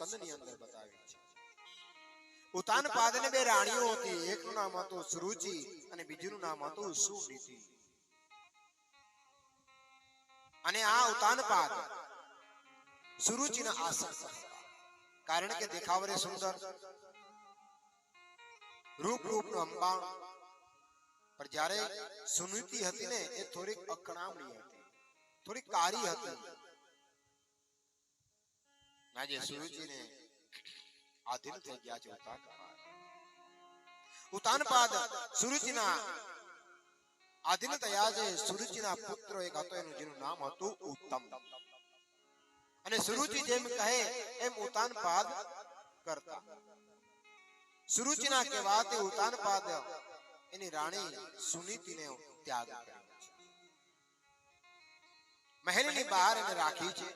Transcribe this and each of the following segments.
કંદની અંદર બતાવી છે. ઉતાન પાદને બે રાણીઓ હતી. એકનું નામ હતું સુરુચિ અને બીજું નામ હતું સુનીતિ. અને આ ઉતાન પાદ સુરુચિના હતા કારણ કે દેખાવરે સુંદર. રૂપ રૂપનું અંબાણ. પણ જ્યારે સુનીતિ હતી ને એ થોડીક અકણામણી હતી. થોડીક કારી હતી. આજે સુરુચિને આધીન થઈ ગયા છે ઉતાન ઉતાન બાદ સુરુચિના આધીન થયા છે સુરુચિના પુત્ર એક હતો એનું જેનું નામ હતું ઉત્તમ. અને સુરુચિ જેમ કહે એમ ઉતાનપાદ કરતા. સુરુચિના કહેવાથી ઉતાનપાદ એની રાણી સુનીતિને ત્યાગ કર્યો છે. મહેલની બહાર એને રાખી છે.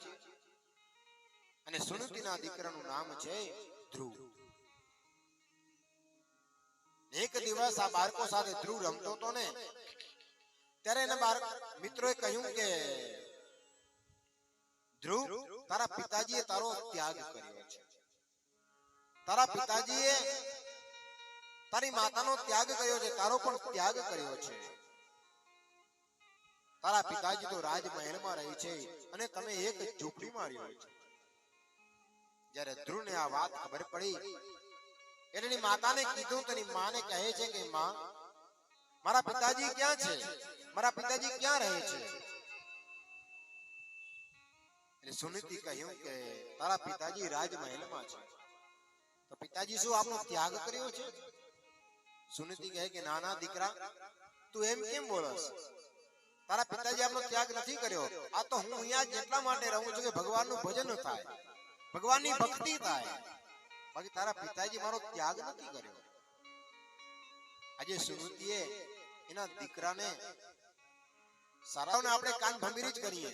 અને સુનતીના દીકરાનું નામ છે ધ્રુવ. એક દિવસ આ બાળકો સાથે ધ્રુવ રમતો હતો ને, ત્યારે એના બાળક મિત્રોએ કહ્યું કે, ધ્રુવ, તારા પિતાજીએ તારો ત્યાગ કર્યો છે. તારા પિતાજીએ તારી માતાનો ત્યાગ કર્યો છે, તારો પણ ત્યાગ કર્યો છે. તારા પિતાજી તો રાજમહેલમાં રહે છે અને તમે એક ઝૂંપડીમાં રહ્યો છો. જ્યારે ધ્રુવને આ વાત ખબર પડી, એટલે એની માતાને કીધું તો એની માને કહે છે કે, માં, મારા પિતાજી ક્યાં છે? મારા પિતાજી ક્યાં રહે છે? એટલે સુનીતિ કહ્યું કે, તારા પિતાજી રાજમહેલમાં છે. તો પિતાજી શું આપનો ત્યાગ કર્યો છે? સુનીતિ કહે કે, નાના દીકરા, તું એમ કેમ બોલસ? તારા પિતાજી આપનો ત્યાગ નથી કર્યો. આ તો હું અહીંયા જેટલા માટે રહું છું કે ભગવાનનું ભજન થાય. ભગવાનની ભક્તિ થાય. બાકી તારા પિતાજી મારો ત્યાગ નથી કર્યો. આજે સુનીતિએ એના દીકરાને સારાઓને આપણે કાન ભંભીરી જ કરીએ.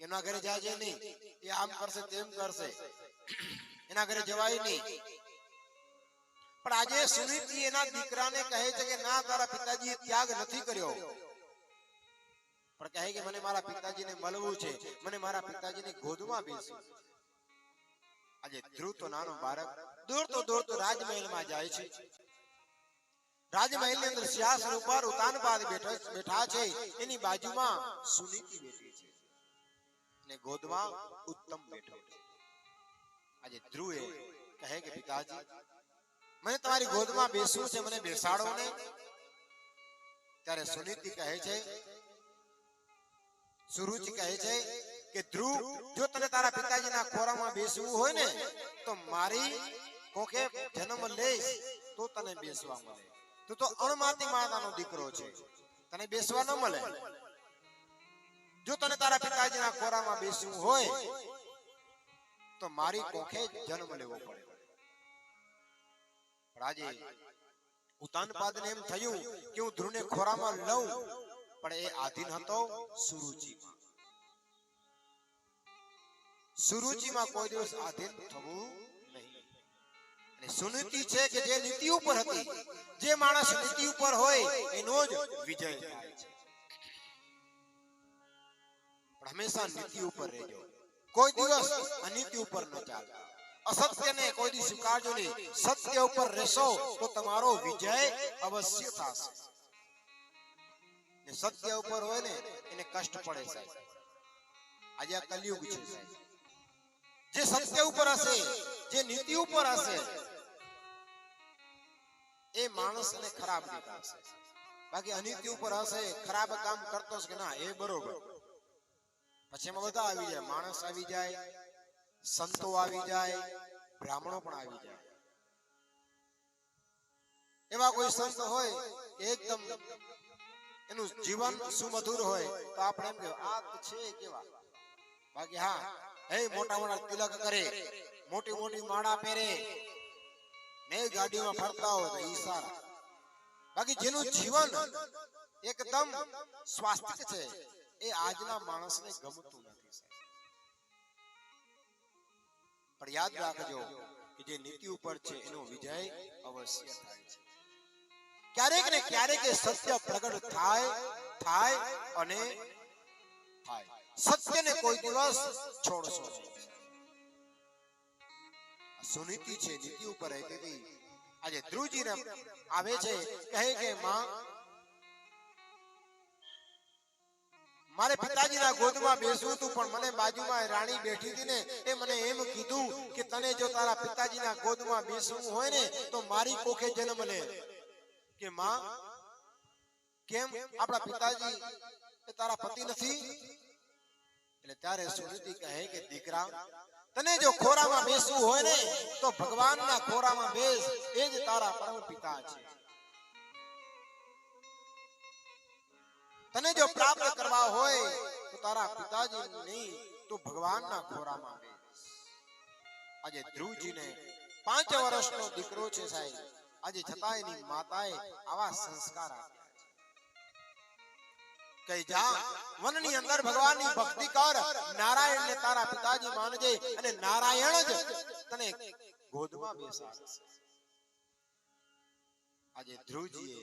એના ઘરે જાય છે નહીં. એ આમ કરશે તેમ કરશે. એના ઘરે જવાય નહીં. પણ આજે સુનીતિ એના દીકરાને કહે છે કે ના તારા પિતાજીએ ત્યાગ નથી કર્યો. પણ કહે કે મને મારા પિતાજીને મળવું છે. મને મારા પિતાજીની ગોદમાં બેસવું આજે ધ્રુવ તો નાનો બાળક દોડતો દોડતો રાજમહેલમાં જાય છે. રાજમહેલની અંદર સિંહાસન ઉપર ઉતાનપાદ બેઠા છે. એની બાજુમાં સુનીતિ બેઠી છે. ને ગોદમાં ઉત્તમ બેઠો છે. આજે ધ્રુવે કહે કે પિતાજી, મને તમારી ગોદમાં બેસવું છે, મને બેસાડો ને. ત્યારે સુનીતિ કહે છે સુરુચિ કહે છે કે ધ્રુવ, જો તને તારા પિતાજીના ખોરામાં બેસવું હોય ને, તો મારી કોકે જન્મ લઈશ, તો તને બેસવા મળે. તું તો અણમાતી માતાનો દીકરો છે. તને બેસવા ન મળે. જો તને તારા પિતાજીના ખોરામાં બેસવું હોય, તો મારી કોખે જન્મ લેવો પડે. રાજે ઉતાનપાદને એમ થયું કે હું ધ્રુવને ખોરામાં લઉં પણ એ આધીન હતો સુરુચિમાં. સુરુચિમાં કોઈ દિવસ આધીન થવું સુનીતિ છે કે જે નીતિ ઉપર હતી, જે માણસ નીતિ ઉપર હોય, એનો જ વિજય થાય છે. પણ હંમેશા નીતિ ઉપર રહેજો. કોઈ દિવસ અનીતિ ઉપર ન ચાલતા અસત્યને કોઈ દિવસ સ્વીકારજો નહીં. સત્ય ઉપર રહેશો તો તમારો વિજય અવશ્ય થશે. ને સત્ય ઉપર હોય ને, એને કષ્ટ પડે સાહેબ. આજે આ કલયુગ છે જે સત્ય ઉપર હશે, જે નીતિ ઉપર હશે, એ માણસને ખરાબ દેખાશે બાકી અનિત્ય ઉપર હશે, ખરાબ કામ કરતો કે ના, એ બરોબર. પછી એમાં બધા આવી જાય. માણસ આવી જાય, સંતો આવી જાય, બ્રાહ્મણો પણ આવી જાય. એવા કોઈ સંત હોય એકદમ એનું જીવન સુમધુર હોય તો આપણે એમ કે આ છે કેવા? બાકી હા, હે મોટા મોટા તિલક કરે, મોટી મોટી માળા પહેરે, ને ગાડીમાં ફરતા હોય તો ઈ બાકી જેનું જીવન એકદમ સ્વાસ્થ્ય છે, એ આજના માણસને ગમતું નથી પણ યાદ રાખજો કે જે નીતિ ઉપર છે, એનો વિજય અવશ્ય થાય છે. ક્યારેક ને ક્યારેક એ સત્ય પ્રગટ થાય થાય અને થાય. સત્યને કોઈ દિવસ છોડશો સુનીતિ છે નીતિ ઉપર રહેતી હતી. આજે ધ્રુવજીને આવે છે કહે કે માં મારે પિતાજીના ગોદમાં બેસવું હતું પણ મને બાજુમાં રાણી બેઠી હતી ને એ મને એમ કીધું કે તને જો તારા પિતાજીના ગોદમાં બેસવું હોય ને તો મારી કોખે જન્મ લે. કે માં, કેમ આપણા પિતાજી એ તારા પતિ નથી? એટલે ત્યારે સુરતી કહે કે, દીકરા, તને જો ખોરામાં બેસવું હોય ને, તો ભગવાનના ખોરામાં બેસ, એ જ તારા પરમ પિતા છે. તને જો પ્રાપ્ત કરવા હોય, તો તારા પિતાજી નહીં, તો ભગવાનના ખોરામાં બેસ. આજે ધ્રુવજીને પાંચ વર્ષનો દીકરો છે સાહેબ. આજે છતાં એની માતાએ આવા સંસ્કાર આપ્યા છે. કઈ જા વનની અંદર ભગવાનની ભક્તિ કર. નારાયણને તારા પિતાજી માનજે અને નારાયણ જ તને ગોદમાં બેસાડશે. આજે ધ્રુવજીએ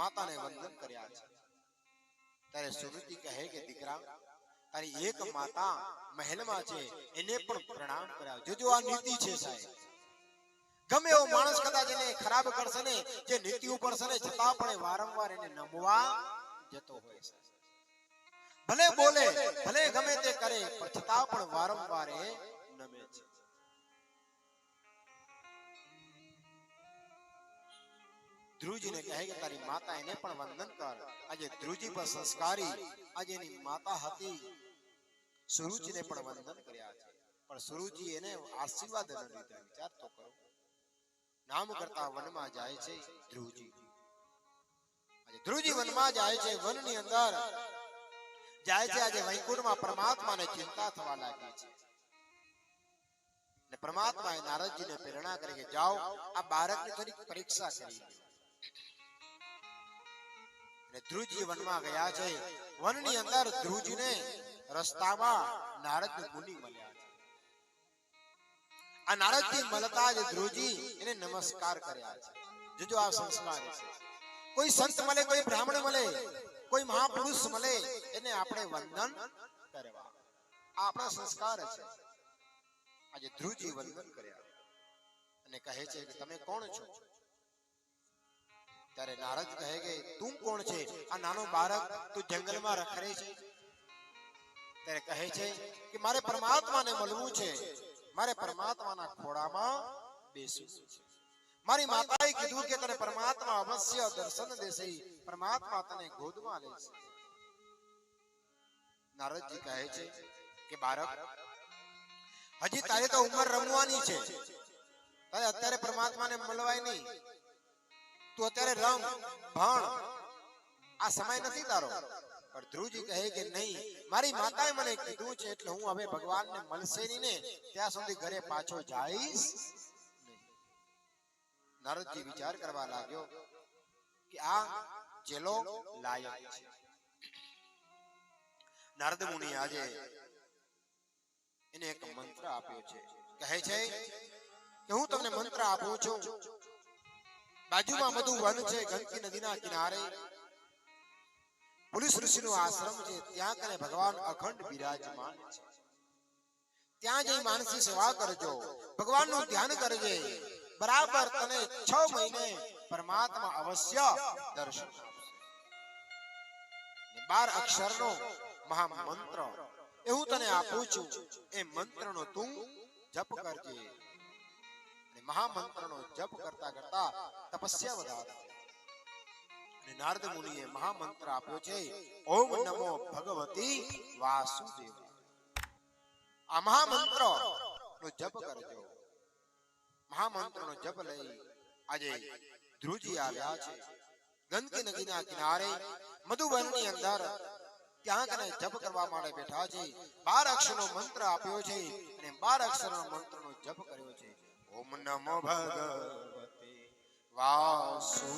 માતાને વંદન કર્યા છે. ત્યારે સુરતી કહે કે દીકરા તારી એક માતા મહેલમાં છે. એને પણ પ્રણામ કર્યા જોજો આ નીતિ છે સાહેબ. ગમે એવો માણસ કદાચ એને ખરાબ કરશે ને, જે નીતિ ઉપર છે ને, છતાં પણ વારંવાર એને નમવા જતો હોય છે. ભલે બોલે, ભલે ગમે તે કરે, પણ છતાં પણ વારંવાર નમે છે. ધ્રુવજીને કહે કે, તારી માતા એને પણ વંદન કર. આજે ધ્રુવજી પર સંસ્કારી, આજે એની માતા હતી. સુરુચિને પણ વંદન કર્યા છે. પણ સુરુચિ એને આશીર્વાદ ન વિચાર તો કરો નામ કરતા વનમાં જાય છે ધ્રુવજી. આજે ધ્રુવજી વનમાં જાય છે વનની અંદર. જાય છે આજે વૈકુંઠમાં પરમાત્માને ચિંતા થવા લાગી છે. ને પરમાત્માએ નારદજીને પ્રેરણા કરી કે જાઓ આ બાળકની થોડીક પરીક્ષા કરી. અને ધ્રુવજી વનમાં ગયા છે. વનની અંદર ધ્રુવજીને રસ્તામાં નારદ મુનિ મળ્યા છે આ નારદજી મળતા જ ધ્રુવજી એને નમસ્કાર કર્યા છે. જોજો આ સંસ્કાર છે. કોઈ સંત મળે, કોઈ બ્રાહ્મણ મળે, કોઈ મહાપુરુષ મળે, એને આપણે વંદન કરવા. આ આપણા સંસ્કાર છે. આજે ધ્રુવજી વંદન કર્યા. અને કહે છે કે તમે કોણ છો? ત્યારે નારદ કહે કે, તું કોણ છે? આ નાનો બાળક તું જંગલમાં રખડે છે. ત્યારે કહે છે કે, મારે પરમાત્માને મળવું છે. મારે પરમાત્માના ખોળામાં બેસવું છે. મારી માતાએ કીધું કે તને પરમાત્મા અવશ્ય દર્શન દેશે. પરમાત્મા તને ગોદમાં લેશે નારદજી કહે છે. કે બાળક હજી તારે તો ઉંમર રમવાની છે. તારે અત્યારે પરમાત્માને મળવાય નહીં. તું અત્યારે રમ ભણ. આ સમય નથી તારો. પણ ધ્રુવજી કહે કે નહીં મારી માતાએ મને કીધું છે એટલે હું હવે ભગવાનને મળશે નહીં ને ત્યાં સુધી ઘરે પાછો જઈશ. નારદજી વિચાર કરવા લાગ્યો કે આ ચેલો લાયક છે. નારદ મુનિ આજે એને એક મંત્ર આપ્યો છે. કહે છે કે હું તમને મંત્ર આપું છું. બાજુમાં બધું વન છે ગંગી નદીના કિનારે. પુલિસ ઋષિનો આશ્રમ છે, ત્યાં કને ભગવાન અખંડ બિરાજમાન છે. ત્યાં જઈ માનસી સેવા કરજો, ભગવાનનું ધ્યાન કરજે. બરાબર તને છ મહિને પરમાત્મા અવશ્ય દર્શન આપશે. ને બાર અક્ષરનો મહામંત્ર. એવું તને આપું છું, એ મંત્રનો તું જપ કરજે. મહામંત્ર મહામંત્રનો જપ કરતા કરતા તપસ્યા વધારજે. અને નારદ મુનિએ મહામંત્ર આપ્યો છે, ઓમ નમો ભગવતી વાસુદેવ. આ મહામંત્ર નો જપ કરજો. મહામંત્ર નો જપ લઈ આજે ધ્રુજી આવ્યા છે. ગંદકી નદીના કિનારે મધુવનની અંદર ત્યાં જપ કરવા માટે બેઠા છે. બાર અક્ષરનો મંત્ર આપ્યો છે અને બાર અક્ષર મંત્ર નો જપ કર્યો છે. ઓમ નમો ભગવતે વાસુ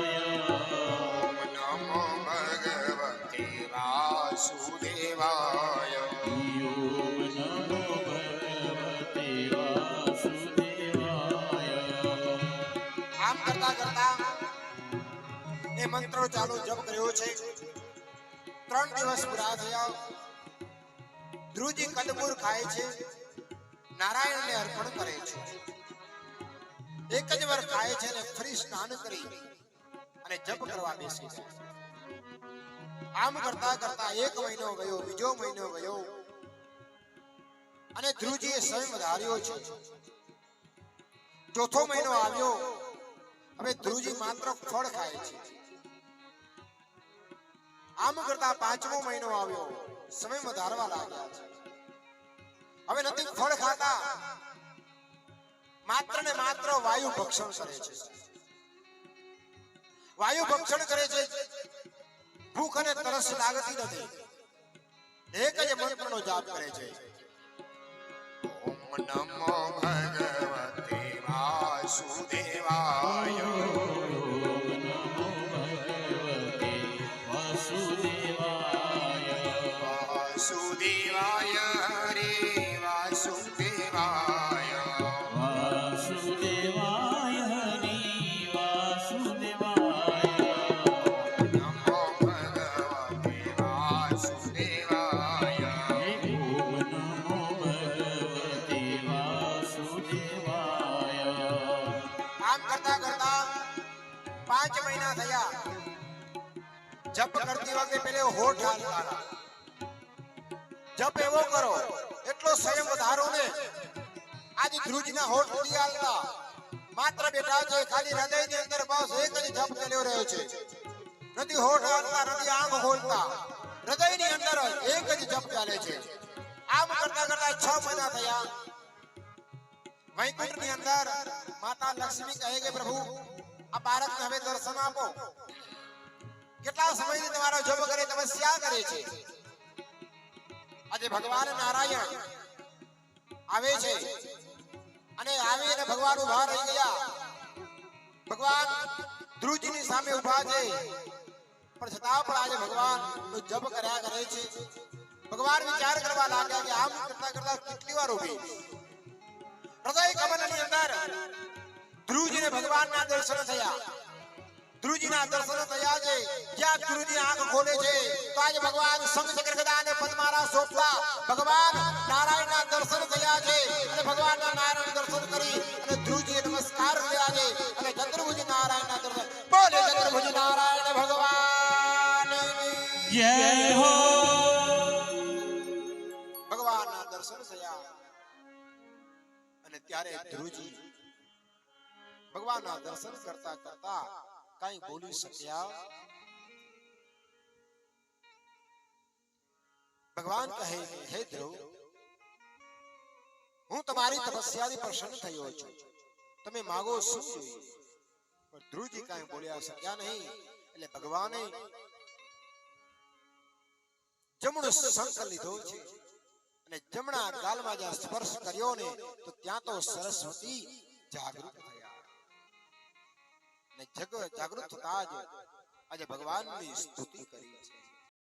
આમ કરતા કરતા ત્રણ દિવસ પૂરા થયા. ધ્રુવજી કદમૂર ખાય છે. નારાયણને અર્પણ કરે છે. એક જ વાર ખાય છે અને ફરી સ્નાન કરી અને જપ કરવા બેસે છે. આમ કરતા કરતા એક મહિનો ગયો, બીજો મહિનો ગયો. અને ધ્રુવજીએ સ્વયં ધાર્યો છે. ચોથો મહિનો આવ્યો. હવે ધ્રુવજી માત્ર ફળ ખાય છે. આમ કરતા પાંચમો મહિનો આવ્યો. સમય વધારવા લાગ્યા છે. હવે નથી ફળ ખાતા. માત્ર ને માત્ર વાયુ ભક્ષણ કરે છે. વાયુ ભક્ષણ કરે છે. ભૂખ અને તરસ લાગતી નથી. એક જ મંત્રનો જાપ કરે છે. ઓમ નમો ભગવતે વાસુદેવાય. વાસુદેવાય. વાસુદેવાય. જપ કરતી વખતે પેલે હોઠ હાલતા જપ એવો કરો એટલો સંયમ વધારો ને આજે ધ્રુજના હોઠ નથી હાલતા માત્ર બેઠા છે, ખાલી હૃદયની અંદર બસ એક જ જપ ચાલ્યો રહ્યો છે। નથી હોઠ હાલતા નથી આંખ ખોલતા, હૃદયની અંદર એક જ જપ ચાલે છે। આમ કરતા કરતા છ મહિના થયા। વૈકુંઠની અંદર માતા લક્ષ્મી કહે કે, પ્રભુ, આ બાળકને હવે દર્શન આપો। કેટલા સમયથી તમારો જોબ કરે તપસ્યા કરે છે? આજે ભગવાન નારાયણ આવે છે. અને આવી ભગવાન ઊભા રહી ગયા. ભગવાન ધ્રુવજીની સામે ઊભા છે. પણ છતાં પણ આજે ભગવાન નો જપ કર્યા કરે છે. ભગવાન વિચાર કરવા લાગ્યા કે આમ કરતા કરતા કેટલી વાર ઊભી હૃદય કમલની અંદર ધ્રુવજીને ભગવાનના દર્શન થયા. ધ્રુવજીના દર્શન થયા છે. જ્યાં ધ્રુવજી આંખ ખોલે છે તો આજે ભગવાન શંખ ચક્ર અને પદ્મારા સોપલા ભગવાન નારાયણના દર્શન થયા છે અને ભગવાનના નારાયણ દર્શન કરી અને ધ્રુજી નમસ્કાર થયા છે અને ચંદ્રભુજ નારાયણના દર્શન બોલે ચંદ્રભુજ નારાયણ ભગવાન. જય હો. ભગવાનના દર્શન થયા. અને ત્યારે ધ્રુજી ભગવાનના દર્શન કરતા કરતા કઈ બોલી શક્યા? ભગવાન કહે હે ધ્રુવ હું તમારી તપસ્યાથી પ્રસન્ન થયો છું. તમે માગો શું? જોઈએ પણ ધ્રુવજી કઈ બોલ્યા શક્યા નહીં. એટલે ભગવાને જમણો શંખ લીધો છે અને જમણા ગાલમાં જ્યાં સ્પર્શ કર્યો ને તો ત્યાં તો સરસ્વતી જાગૃત જાગૃત થતા જ આજે ભગવાનની સ્તુતિ કરી છે.